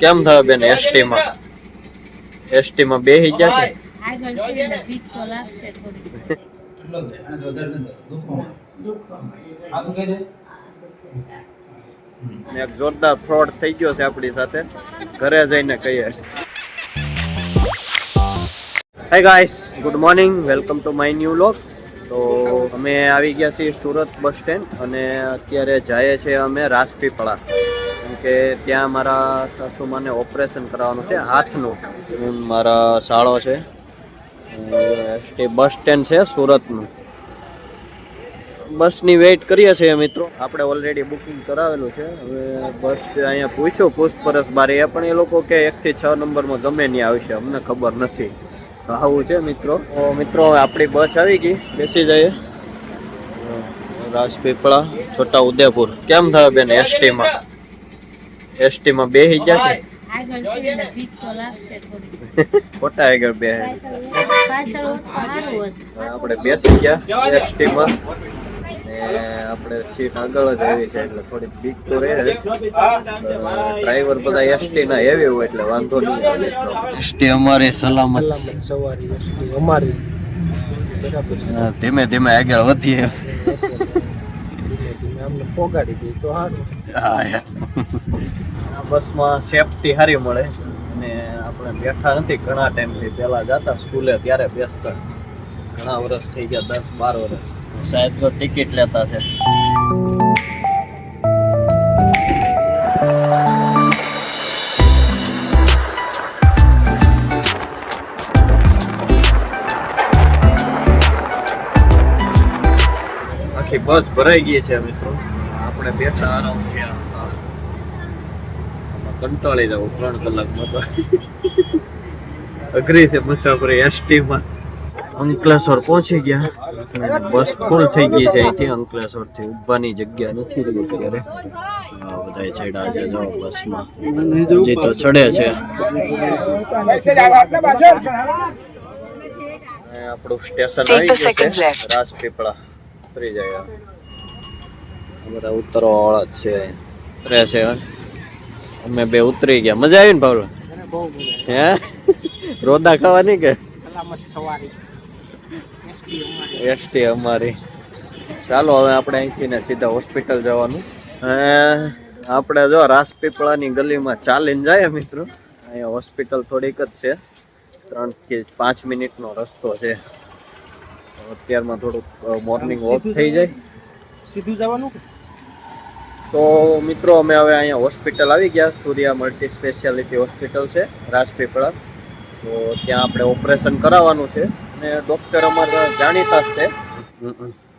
કેમ થયો બેન એસટી માં એસટી માં બેહી ગયા કે? આગળ છે ને બીક તો લાગશે થોડી એક જોરદાર ફ્રોડ થઈ ગયો છે આપણી સાથે. ઘરે જઈને કહીએ. Hi guys good morning welcome to my new vlog તો અમે આવી ગયા છીએ સુરત બસ સ્ટેન્ડ અને અત્યારે જઈએ છીએ અમે રાજપીપળા કે ત્યાં મારા સાસુમાને ઓપરેશન કરાવવાનું છે, હાથનું. હું મારા શાળો છે. બસ સ્ટેન્ડ છે, સુરતનું. બસની વેઇટ કરીએ છીએ મિત્રો. આપણે ઓલરેડી બુકિંગ કરાવેલું છે. હવે બસ અહીંયા પૂછ્યું, પૂછપરછ બારી. પણ એ લોકો કે એકથી છ નંબરમાં ગમે નહીં આવશે અમને ખબર નથી. આવું છે મિત્રો. તો મિત્રો આપણી બસ આવી ગઈ. બેસી જઈએ. રાજપીપળા છોટા ઉદેપુર કેમ થયો બેન, એસટીમાં? ગયા ને બીક તો લાગશે થોડી ખોટા આગળ બે. આપણે બેસી ગયા એસટીમાં. ને આપણે સીટ આગળ જ આવી છે એટલે થોડી બીક તો રહે. ડ્રાઈવર બધા એસટી ના હેવી હોય એટલે વાંધો નહીં એસટી અમારી સલામત સવારી એસટી અમારી. ધીમે ધીમે આગળ વધીએ. ધીમે ધીમે અમને પોગાડી દઈએ તો સારું. આ બસમાં સેફટી સારી મળે. અને આપણે બેઠા નથી ઘણા ટાઈમથી પહેલા જતા સ્કૂલે ત્યારે બેસતા. ઘણા વર્ષ થઈ ગયા દસ બાર વર્ષ સાહેબ તો ટિકિટ લેતા છે. આખી બસ ભરાઈ ગઈ છે મિત્રો. આપણે બેઠા આરામ થયા. કંટાળી જવું ત્રણ કલાકમાં તો અઘરી છે મુસાફરી એસટીમાં. અંકલેશ્વર પહોંચી ગયા. અને બસ ફૂલ થઈ ગઈ છે અહીંથી. અંકલેશ્વરથી ઉભવાની જગ્યા નથી રહી અત્યારે. બધા ચડ્યા છે જો બસમાં. હજી તો ચડે છે. આપણું સ્ટેશન આવી ગયું છે. રાજપીપળા. ઉતરી જાય. બધા ઉતરવા વાળા જ છે. ઉતરે છે અમે બે ઉતરી ગયા. મજા આવી ને ભાવલો હે? રોદા ખાવાની કે? સલામત સવારી. એસટી અમારી. ચાલો હવે આપણે અહીંથી ને સીધા હોસ્પિટલ જવાનું. આપણે જો રાજપીપળાની ગલીમાં ચાલીને જાય મિત્રો. અહીંયા હોસ્પિટલ થોડીક જ છે. ત્રણ કે પાંચ મિનિટનો રસ્તો છે. અત્યારમાં થોડુંક મોર્નિંગ વોક થઈ જાય. સીધું જવાનું? તો મિત્રો અમે હવે અહીંયા હોસ્પિટલ આવી ગયા. સૂર્યા મલ્ટી સ્પેશિયાલિટી હોસ્પિટલ છે રાજપીપળા. તો ત્યાં આપણે ઓપરેશન કરાવવાનું છે અને ડૉક્ટર અમારા જાણીતા છે.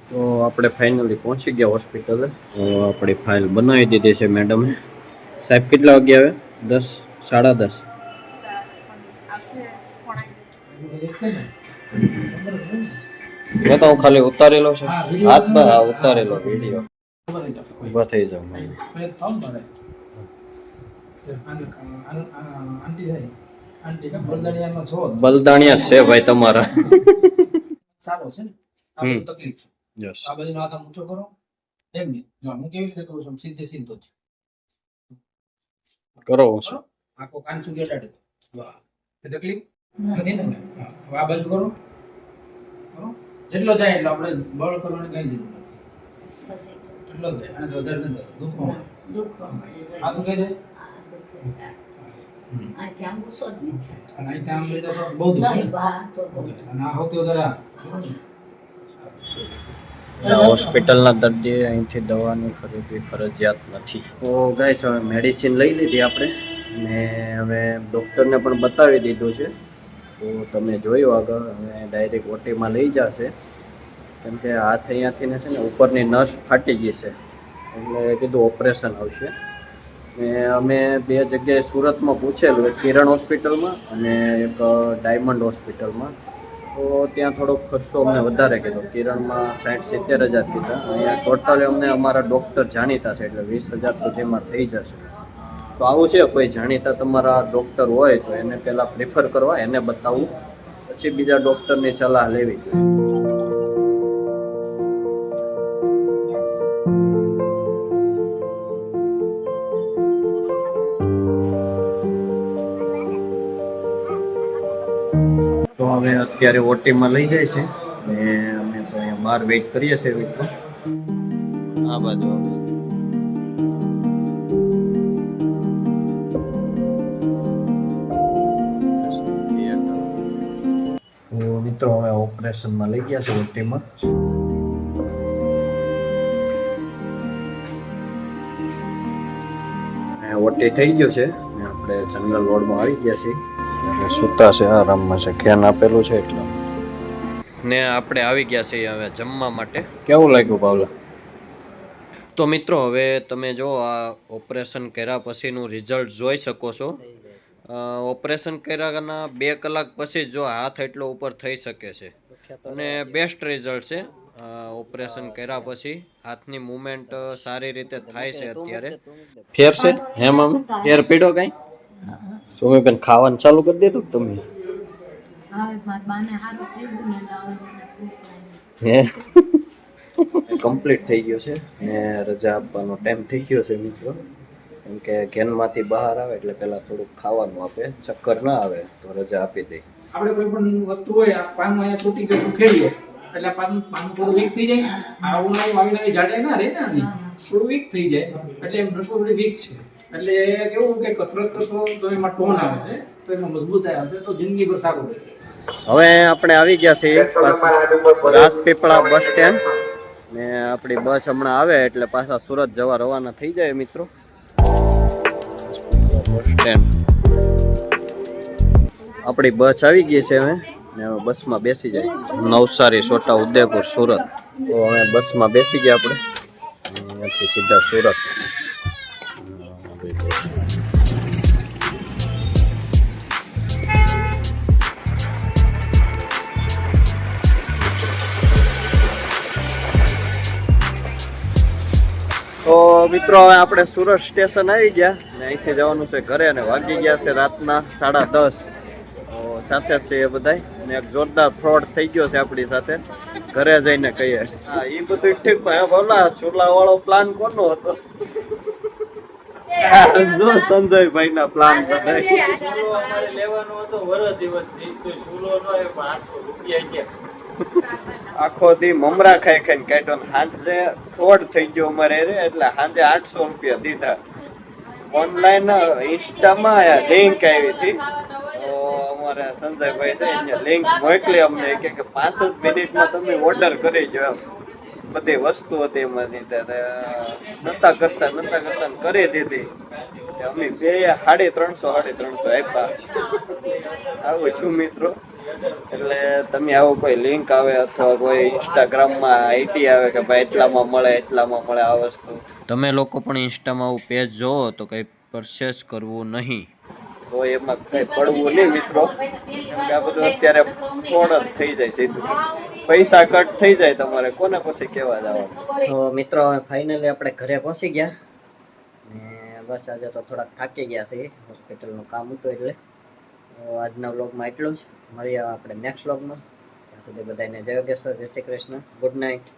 તો આપણે ફાઇનલી પહોંચી ગયા હોસ્પિટલે તો આપણી ફાઇલ બનાવી દીધી છે મેડમે સાહેબ કેટલા વાગે આવે? દસ સાડા દસ. બતાવું ખાલી ઉતારેલો છે. હાથ બા ઉતારેલો વીડિયો ઊભા થઈ જાવ બલદાણિયા છે ભાઈ તમારા સારો છે ને તકલીફ છે યસ આ ઊંચો કરો એમ નહીં જો હું કેવી રીતે કરું છું સીધે સીધો જ કરો છો આખો કાન સુધી અડાડે વાહ તકલીફ નથી ને આ બાજુ કરો કરો જેટલો જાય એટલો આપણે બળ કરવાની કઈ જરૂર નથી એટલો જ અને વધારે નથી થતું. મળે. દુખવા મળે આ દુખે છે? આ દુખે છે. અહીંથી આમ ગુસ્સો જ નહીં. અને અહીંથી આમ લઈ જશો બહુ દુખે નહીં, બા, તો અને આ સૌથી વધારે હોસ્પિટલના દર્દીએ અહીંથી દવાની ખરીદવી ફરજિયાત નથી. તો ગાઈસ હવે મેડિસિન લઈ લીધી આપણે ને હવે ડૉક્ટરને પણ બતાવી દીધું છે. તો તમે જોયું આગળ હવે ડાયરેક્ટ ઓટીમાં લઈ જશે. કેમ કે હાથ અહીંયાથી ને છે ને ઉપરની નસ ફાટી ગઈ છે. એટલે કીધું ઓપરેશન આવશે. ને અમે બે જગ્યાએ સુરતમાં પૂછેલું, એક કિરણ હોસ્પિટલમાં અને એક ડાયમંડ હોસ્પિટલમાં. તો ત્યાં થોડોક ખર્ચો અમને વધારે કીધો કિરણમાં સાઠ સિત્તેર હજાર કીધા. અહીંયા ટોટલ અમને અમારા ડૉક્ટર જાણીતા છે, એટલે વીસ હજાર સુધીમાં થઈ જશે. તો આવું છે, કોઈ જાણીતા તમારા ડૉક્ટર હોય તો એને પહેલાં પ્રિફર કરવા, એને બતાવવું પછી બીજા ડૉક્ટરની સલાહ લેવી. જોઈએ અત્યારે ઓટીમાં લઈ જાય છે. ને અમે તો અહીંયા બહાર વેઇટ કરીએ છીએ મિત્રો આ બાજુ તો મિત્રો હવે ઓપરેશનમાં લઈ ગયા છે ઓટીમાં. ઓટી થઈ ગયો છે. આપણે જનરલ વોર્ડમાં આવી ગયા છીએ. એટલે સૂતા છે આરામમાં છે. ધ્યાન આપેલું છે એટલે. ને આપણે આવી ગયા છીએ હવે જમવા માટે. કેવું લાગ્યું પાવલા? તો મિત્રો હવે તમે જો આ ઓપરેશન કર્યા પછીનું રિઝલ્ટ જોઈ શકો છો. ઓપરેશન કર્યાના બે કલાક પછી જો હાથ એટલો ઉપર થઈ શકે છે. અને બેસ્ટ રિઝલ્ટ છે ઓપરેશન કર્યા પછી. હાથની મુવમેન્ટ સારી રીતે થાય છે અત્યારે. ફેર છે? હે મમ્મી ફેર પીડો કઈ? સુમીબેન ખાવાનું ચાલુ કરી દેતો તમે? કમ્પ્લીટ થઈ ગયો છે ને રજા આપવાનો ટાઈમ થઈ ગયો છે મિત્રો. કેમ કે ઘેનમાંથી બહાર આવે એટલે પહેલા થોડુંક ખાવાનું આપે ચક્કર ના આવે તો રજા આપી દે. આપણે કોઈ પણ વસ્તુ હોય આ પાનમાં અહીંયા તૂટી ગયું ખેડીએ એટલે પાન પાન થોડું વીક થઈ જાય. આવું નવું આવી નવી જાડે ના રહે ને આની. થોડું વીક થઈ જાય, એટલે એમ નસો થોડી વીક છે. એટલે કેવું કે કસરત કરશો તો એમાં ટોન આવે છે, તો એમાં મજબૂતાઈ આવશે તો જિંદગીભર સારું રહેશે હવે આપણે આવી ગયા છીએ રાજપીપળા બસ સ્ટેન્ડ. ને આપણી બસ હમણાં આવે એટલે પાછા સુરત જવા રવાના થઈ જાય મિત્રો. બસ સ્ટેન્ડ આપણી બસ આવી ગઈ છે હવે, ને હવે બસમાં બેસી જાય. નવસારી, છોટા ઉદેપુર, સુરત. તો હવે બસમાં બેસી ગયા આપણે. અહીંયાથી સીધા સુરત તો મિત્રો, હવે આપણે સુરત સ્ટેશન આવી ગયા ને અહીંથી જવાનું છે ઘરે અને વાગી ગયા છે રાતના સાડા દસ. સાથે છે એ બધાય. ને એક જોરદાર ફ્રોડ થઈ ગયો છે આપણી સાથે. ઘરે જઈને કહીએ હા એ બધું ઠીક પણ બોલા છોલા વાળો પ્લાન કોનો હતો જો સંજયભાઈ ના પ્લાન બધાય લેવાનો હતો વરસ દિવસથી તો શુલો નો એ 500 રૂપિયા ગયા આખો દી મમરા ખાઈ ખાઈને કાઢ્યો ને સાંજે ફ્રોડ થઈ ગયો અમારે રે એટલે સાંજે આઠસો રૂપિયા દીધા ઓનલાઈન ઇન્સ્ટામાં લિંક આવી હતી અમારે સંજયભાઈ છે એને લિંક મોકલી અમને કે પાંચ જ મિનિટમાં તમે ઓર્ડર કરી જો એમ. બધી વસ્તુ હતી ત્યારે નતા કરતા નતા કરતા કરી દીધી. અમે જે સાડી ત્રણસો સાડી ત્રણસો આપ્યા. આવું છું મિત્રો. એટલે તમે આવો કોઈ લિંક આવે અથવા કોઈ ઇન્સ્ટાગ્રામમાં આઈટી આવે કે ભાઈ એટલામાં મળે એટલામાં મળે આ વસ્તુ. તમે લોકો પણ ઇન્સ્ટામાં આવું પેજ જોવો તો કંઈ પરચેસ કરવું નહીં. તો એમાં કઈ પડવું નહીં મિત્રો. આ બધું અત્યારે ફ્રોડ જ થઈ જાય સીધું. પૈસા કટ થઈ જાય તમારે. કોને પછી કેવા જવાનું? તો મિત્રો ફાઇનલી આપણે ઘરે પહોંચી ગયા. ને બસ આજે તો થોડાક થાકી ગયા છે હોસ્પિટલનું કામ હતું એટલે. આજના વ્લોગમાં એટલું જ. મળીએ આપણે નેક્સ્ટ વ્લોગમાં. ત્યાં સુધી બધાને જય યોગેશ્વર, જય શ્રી કૃષ્ણ. Good night